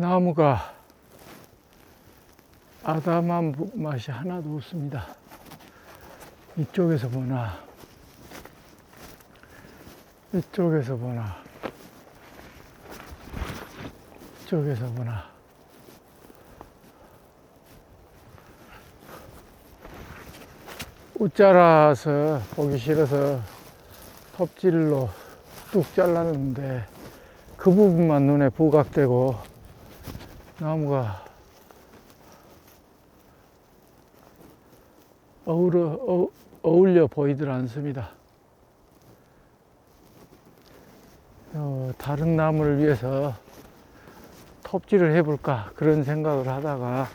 나무가 아담한 부- 맛이 하나도 없습니다. 이쪽에서 보나, 이쪽에서 보나, 이쪽에서 보나. 웃자라서 보기 싫어서 톱질로 뚝 잘랐는데 그 부분만 눈에 부각되고 나무가 어우러, 어, 어울려 보이질 않습니다. 어, 다른 나무를 위해서 톱질을 해볼까 그런 생각을 하다가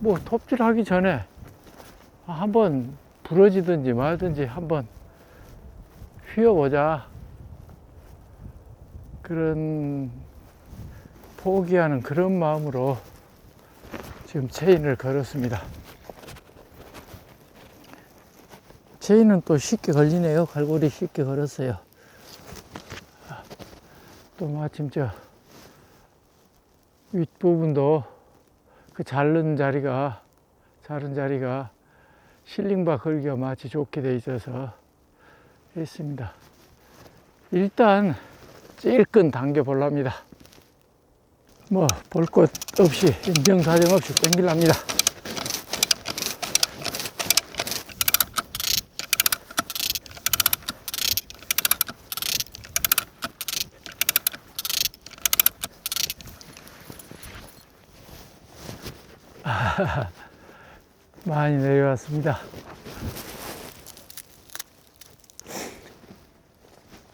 뭐 톱질하기 전에 한번 부러지든지 말든지 한번 휘어보자 그런 포기하는 그런 마음으로 지금 체인을 걸었습니다. 체인은 또 쉽게 걸리네요. 갈고리 쉽게 걸었어요. 또 마침 저 윗부분도 그 자른 자리가 자른 자리가 실링바 걸기가 마치 좋게 돼 있어서 했습니다. 일단 찔끈 당겨 볼랍니다. 뭐 볼 것 없이 인정사정 없이 땡길랍니다. 많이 내려왔습니다.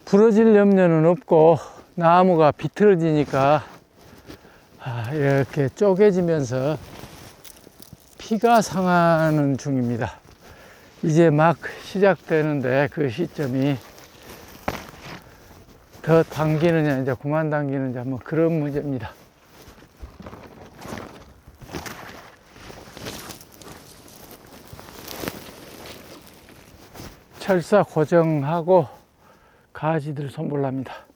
부러질 염려는 없고 나무가 비틀어지니까 아, 이렇게 쪼개지면서 피가 상하는 중입니다. 이제 막 시작되는데 그 시점이 더 당기느냐 이제 그만 당기느냐 뭐 그런 문제입니다. 철사 고정하고 가지들 손볼랍니다.